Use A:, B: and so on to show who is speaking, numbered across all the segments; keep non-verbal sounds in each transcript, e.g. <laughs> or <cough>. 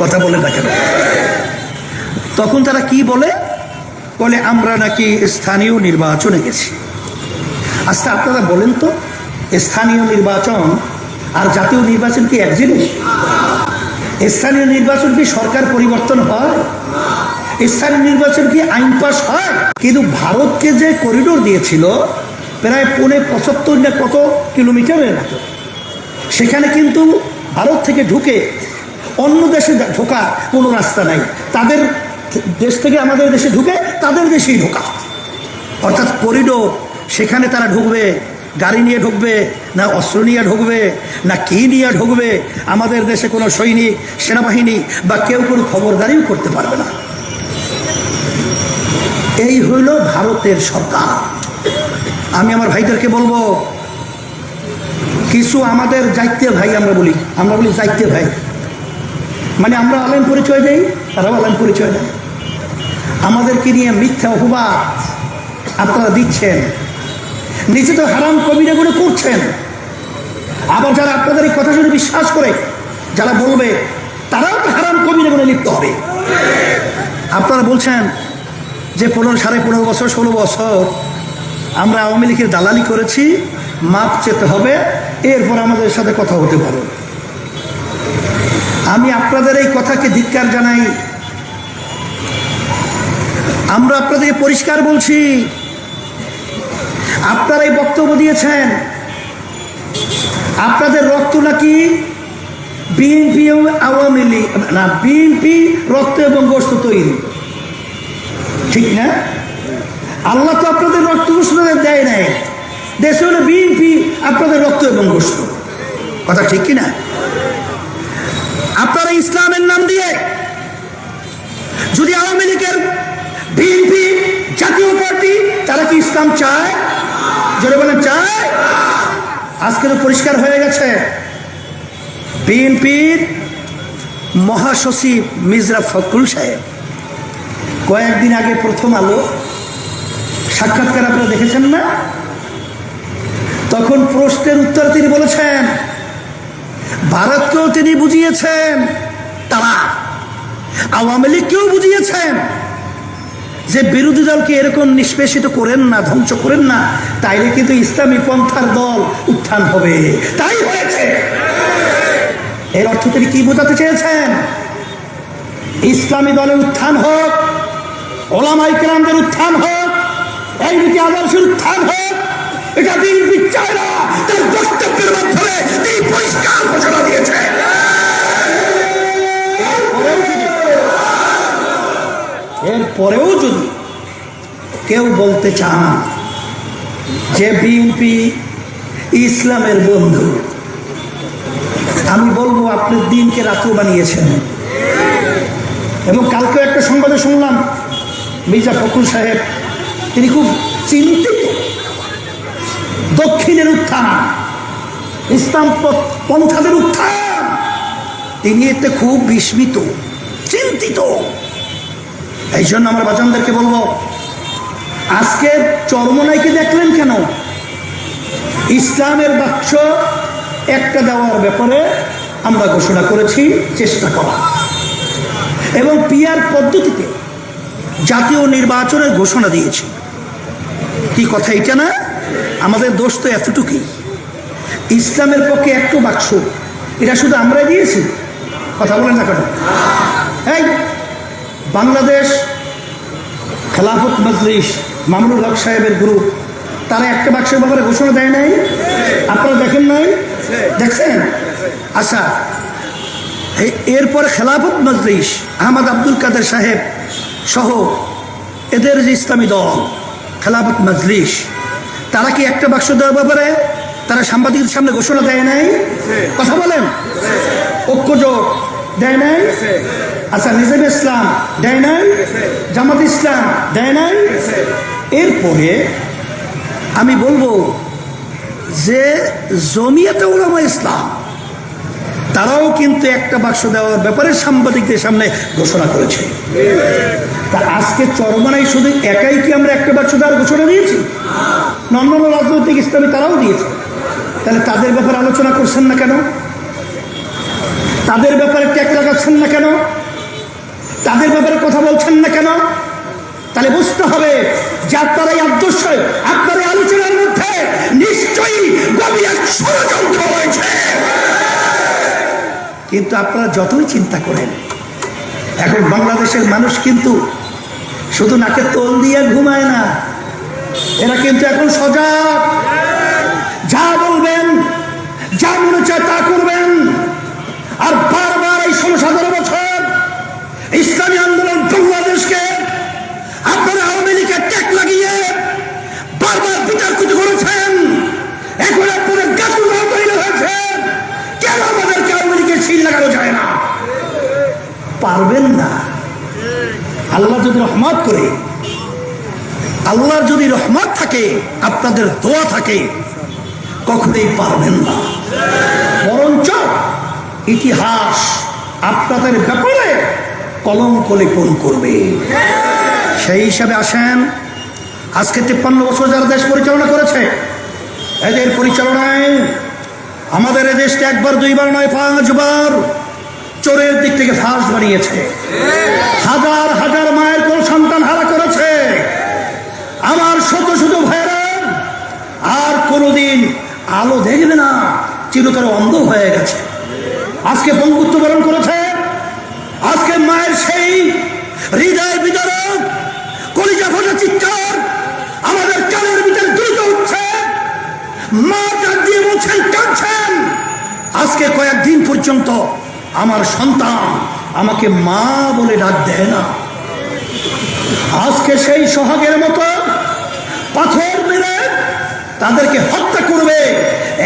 A: কথা বলে দেখেন। তখন তারা কি বলে? বলে, আমরা নাকি স্থানীয় নির্বাচনে গেছি। আচ্ছা আপনারা বলেন তো, স্থানীয় নির্বাচন আর জাতীয় নির্বাচন কি এক জিনিস? স্থানীয় নির্বাচন কি সরকার পরিবর্তন হয়? স্থানীয় নির্বাচন কি আইন পাস হয়? কিন্তু ভারতকে যে করিডোর দিয়েছিল, প্রায় পৌনে পঁচাত্তর না কত কিলোমিটারের মতো, সেখানে কিন্তু ভারত থেকে ঢুকে অন্য দেশে ঢোকা কোনো রাস্তা নাই। তাদের দেশ থেকে আমাদের দেশে ঢুকে তাদের দেশেই ঢোকা। অর্থাৎ করিডোর, সেখানে তারা ঢুকবে, গাড়ি নিয়ে ঢুকবে, না অস্ত্র নিয়ে ঢুকবে, না কি নিয়ে ঢুকবে, আমাদের দেশে কোনো সৈনিক, সেনাবাহিনী বা কেউ কোনো খবরদারিও করতে পারবে না। এই হইল ভারতের সরকার। আমি আমার ভাইদেরকে বলব, কিছু আমাদের যাইতে ভাই, আমরা বলি আমরা বলি যাইতে ভাই। মানে আমরা আলেম পরিচয় দেই, তারাও আলেম পরিচয় দেয়। আমাদেরকে নিয়ে মিথ্যা অপবাদ আপনারা দিচ্ছেন। নিজে তো হারাম কবিরা করে করছেন আবার যারা আপনাদের এই কথা শুনে বিশ্বাস করে, যারা বলবে, তারাও তো হারাম কবিরা করে লিপ্ত হবে। আপনারা বলছেন যে পনেরো, সাড়ে পনেরো বছর, ষোলো বছর আমরা আওয়ামী লীগের দালালি করেছি, মাপ চেতে হবে, এরপর আমাদের সাথে কথা হতে পারে। আমি আপনাদের এই কথাকে ধিক্কার জানাই। আমরা আপনাদেরকে পরিষ্কার বলছি, আপনারা এই বক্তব্য দিয়েছেন, আপনাদের রক্ত নাকি বিএনপি ও আওয়ামী লীগ, না বিএনপি রক্ত এবং গোস্ত তৈরি। ঠিক না? আল্লাহ তো আপনাদের রক্ত গোস্ত দেয় নাই। দেশে হলো বিএনপি আপনাদের রক্ত এবং গোস্ত কথা ঠিক কি না আপনারা ইসলামের নাম দিয়ে যদি আওয়ামী লীগের বিএনপি জাতীয় পার্টি, তারা কি ইসলাম চায়? জোরে বলেন, চায়। আজকে তো পরিষ্কার হয়ে গেছে। বিএনপির মহাসচিব মির্জা ফখরুল সাহেব কয়েকদিন আগে প্রথম আলো, সাক্ষাৎকার আপনারা দেখেছেন না? তখন প্রশ্নের উত্তর তিনি বলেছেন ভারতকেও তিনি বুঝিয়েছেন। তারা আওয়ামী লীগকেও বুঝিয়েছেন যে বিরোধী দলকে এরকম নিষ্পেষিত করেন না, ধ্বংস করেন না, তাইলে কিন্তু ইসলামী পন্থার দল উত্থান হবে। তাই হয়েছে। এর অর্থ তিনি কি বোঝাতে চেয়েছেন? ইসলামী দলের উত্থান হোক, ওলামাই কেরামদের উত্থান হোক এই নীতি আদর্শের উত্থান হোক এটা তার বক্তব্যের মাধ্যমে তিনি পরিষ্কার ঘোষণা দিয়েছে। এরপরেও যদি কেউ বলতে চান যে বিএনপি ইসলামের বন্ধু, আমি বলব আপনি দিনকে রাত্র বানিয়েছেন। এবং কালকে একটা সংবাদে শুনলাম মির্জা ফখরুল সাহেব, তিনি খুব চিন্তিত। দক্ষিণের উত্থান। ইসলাম পন্থাদের উত্থান। তিনি এতে খুব বিস্মিত, চিন্তিত। এই জন্য আমার বাচনদেরকে বলব আজকে চরমনাইকে দেখলেন কেন? ইসলামের বাক্স একটা দেওয়ার ব্যাপারে আমরা ঘোষণা করেছি, চেষ্টা করা। এবং পিয়ার পদ্ধতিতে জাতীয় নির্বাচনের ঘোষণা দিয়েছি। কি কথা এটা না? আমাদের দোষ তো এতটুকুই। ইসলামের পক্ষে একটু বাক্স। এটা শুধু আমরাই দিয়েছি? কথা বলেন না কেন? এই, বাংলাদেশ খেলাফত মজলিস মামুনুল হক সাহেবের গ্রুপ, তারা একটা বাক্সের ব্যাপারে ঘোষণা দেয় নাই? আপনারা দেখেন নাই? দেখছেন? আচ্ছা এরপরে খেলাফত মজলিস আহমদ আব্দুল কাদের সাহেব সহ এদের যে ইসলামী দল, খেলাফত মজলিস তারা কি একটা বাক্স দেওয়ার ব্যাপারে তারা সাংবাদিকদের সামনে ঘোষণা দেয় নাই? কথা বলেন। ঐক্যজোট দেয় নাই? আচ্ছা নিজাম ইসলাম দেয় নাই? জামাত ইসলাম দেয় নাই? এরপরে আমি বলব যে জমিয়াতে উলামা ইসলাম, তারাও কিন্তু একটা বাক্স দেওয়ার ব্যাপারে সাংবাদিকদের সামনে ঘোষণা করেছে। তা আজকে চরমনাই শুধু একাই কি আমরা একটা বাক্স দেওয়ার ঘোষণা দিয়েছি? অন্যান্য রাজনৈতিক ইসলামী তারাও দিয়েছে। তাহলে তাদের ব্যাপারে আলোচনা করছেন না কেন? তাদের ব্যাপারে ট্যাগ লাগাচ্ছেন না কেন? তাদের ব্যাপারে কথা বলছেন না কেন? তাহলে বুঝতে হবে যে আপনার এই আদর্শ, আপনার আলোচনার মধ্যে নিশ্চয়ই কিন্তু আপনারা যতই চিন্তা করেন, এখন বাংলাদেশের মানুষ কিন্তু শুধু নাকে তোল দিয়ে ঘুমায় না। এরা কিন্তু এখন সজাগ। যা বলবেন, যা মনে চায় তা করবেন। আর বারবার এই ষোলো সতেরো বছর ইসলামী আন্দোলন বাংলাদেশকে আপনারা আওয়ামী লীগের ট্যাক লাগিয়ে বারবার বিতর্কিত করেছেন। এখন আপনাদের গাতুল তৈরি হয়েছে। কেন আমাদেরকে আওয়ামী লীগের সিল লাগানো যায় না? পারবেন না। আল্লাহ যদি রহমত করে আল্লাহর যদি রহমত থাকে, আপনাদের দোয়া থাকে, কখনোই পারবেন না। বরঞ্চ ইতিহাস আপনাদের ব্যাপারে কলঙ্ক লেপন করবে। সেই হিসাবে আসেন, আজকে তিপ্পান্ন বছর যারা দেশ পরিচালনা করেছে, এদের পরিচালনায় আমাদের এ দেশটা একবার, দুইবার নয়, পাঁচবার চোরের দিক থেকে ফাঁস বাড়িয়েছে। হাজার হাজার মায়ের কোন সন্তান হারা আমার শত শত ভাইরা আর কোনোদিন আলো দেখবে না, চিরতর অন্ধ হয়ে গেছে। আজকে বঙ্গুত্ব বরণ করেছে, আজকে মায়ের সেই হৃদয় বিতরক কলিজা ফোটা চিৎকার আমাদের কানের ভিতরে দ্রুত উঠছে। মা ডাক দিয়ে বলছেন কাঁদছেন আজকে কয়েকদিন পর্যন্ত আমার সন্তান আমাকে মা বলে ডাক দেয় না। আজকে সেই সোহাগের মতো পাথর মেরে তাদেরকে হত্যা করবে।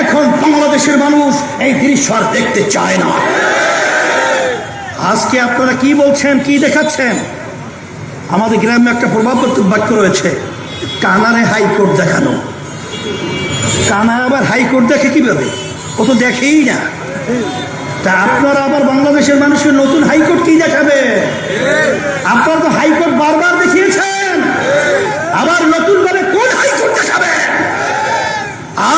A: এখন বাংলাদেশের মানুষ এই দৃশ্য আর দেখতে চায় না। আজকে আপনারা কি বলছেন, কি দেখাচ্ছেন? আমাদের গ্রামে একটা প্রভাবক বাক্য রয়েছে কানারে হাইকোর্ট দেখানো। কানা আবার হাইকোর্ট দেখে কীভাবে? ও তো দেখেই না। তা আপনারা আবার বাংলাদেশের মানুষের নতুন হাইকোর্ট কি দেখাবে? আপনারা তো হাইকোর্ট বারবার দেখিয়েছেন। নতুন ভাবে কোন হাইকোর্ট দেখাবে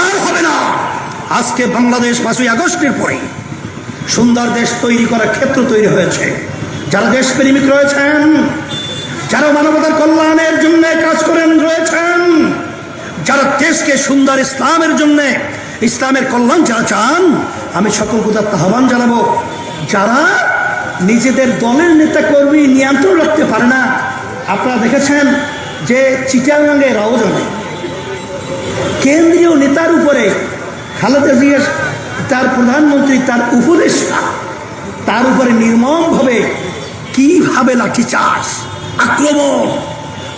A: আর হবে না। আজকে বাংলাদেশ পাঁচই আগস্টের পরে সুন্দর দেশ তৈরি করার ক্ষেত্র তৈরি হয়েছে। যারা দেশপ্রেমিক রয়েছেন, যারা মানবতার কল্যাণের জন্য কাজ করেন রয়েছেন, যারা দেশকে সুন্দর ইসলামের জন্য, ইসলামের কল্যাণ যারা চান, আমি সকল কোথাও আহ্বান জানাব, যারা নিজেদের দলের নেতা কর্মী নিয়ন্ত্রণ রাখতে পারে না। আপনারা দেখেছেন যে চিটাগাঙ্গে রওজনে কেন্দ্রীয় নেতার উপরে খালেদা জিয়ার তার প্রধানমন্ত্রী তার উপদেষ্টা তার উপরে নির্মমভাবে কীভাবে লাঠিচার্জ, আক্রমণ।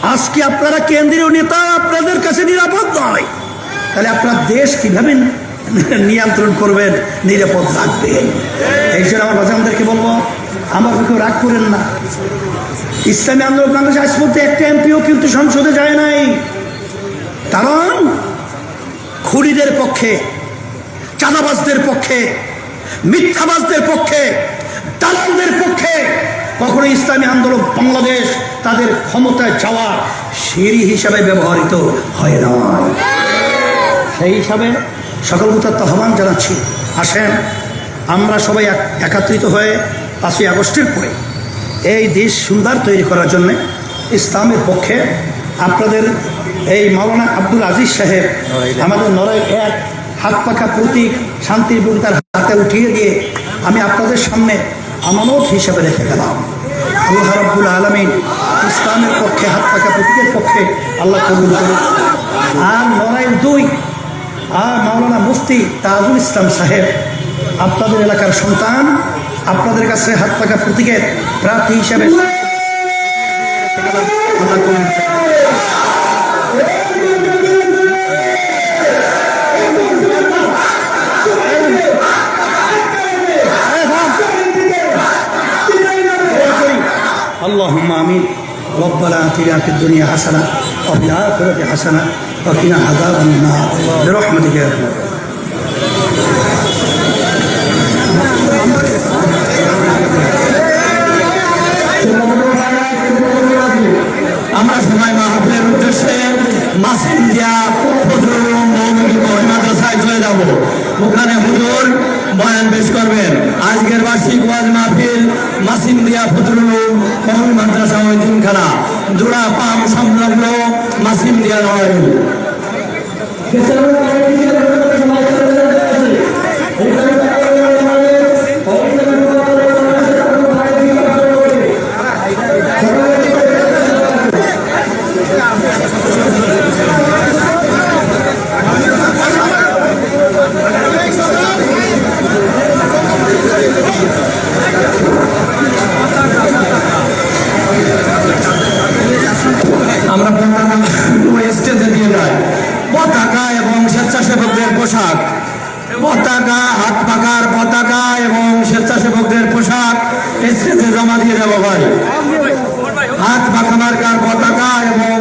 A: আজকে আপনারা কেন্দ্রীয় নেতা আপনাদের কাছে নিরাপদ নয়। তাহলে আপনার দেশ কীভাবে <laughs> নিয়ন্ত্রণ করবেন নিরাপদ রাখবেন এই জন্য আমার বাজানদেরকে বলব আমার কেউ রাগ করেন না। ইসলামী আন্দোলন বাংলাদেশ আজ পর্যন্ত একটা এমপিও কিন্তু সংসদে যায় নাই। কারণ খুনিদের পক্ষে, চাঁদাবাজদের পক্ষে, মিথ্যাবাজদের পক্ষে, দালালদের পক্ষে কখনো ইসলামী আন্দোলন বাংলাদেশ তাদের ক্ষমতায় যাওয়া সিঁড়ি হিসাবে ব্যবহৃত হয় না সেই হিসাবে সকল তো আহ্বান জানাচ্ছি। আসেন, আমরা সবাই এক- একাত্রিত হয়ে পাঁচই আগস্টের পরে এই দেশ সুন্দর তৈরি করার জন্যে ইসলামের পক্ষে আপনাদের এই মাওলানা আব্দুল আজিজ সাহেব আমাদের নড়াই এক হাত পাখা প্রতীক, শান্তির বুক তার হাতে উঠিয়ে দিয়ে আমি আপনাদের সামনে আমানত হিসাবে রেখে গেলাম। আল্লাহ রব্বুল আলমিন ইসলামের পক্ষে, হাত পাখা প্রতীকের পক্ষে আল্লাহ কবুল করুন আর নড়াই দুই আর মাওলানা মুফতি তাজুল ইসলাম সাহেব আপনাদের এলাকার সন্তান আপনাদের কাছে হাত পাকা প্রতীকের প্রার্থী হিসাবে আল্লাহ কবুল করুন। اللهم امين ربنا اتنا في الدنيا حسنه وفي الاخره حسنه وقنا عذاب النار برحمتك يا رب
B: আমরা সবাই মাহফিলের উদ্দেশ্যে মাসিন্দিয়া হুজুর মৌলভী মাদ্রাসায় চলে যাব ওখানে হুজুর বয়ান পেশ করবেন আজকের বার্ষিক মাসিন্দিয়া ফজলুল কম মাদ্রাসা ও তিনখানা জোড়া পাম সংলগ্ন মাসিন্দিয়া নয় আমরা স্টেজে দিয়ে যাই। পতাকা এবং স্বেচ্ছাসেবকদের পোশাক। পতাকা, হাত পাকার পতাকা এবং স্বেচ্ছাসেবকদের পোশাক। স্টেজে জমা দিয়ে দেবো ভাই। হাত পাখা মার্কার পতাকা এবং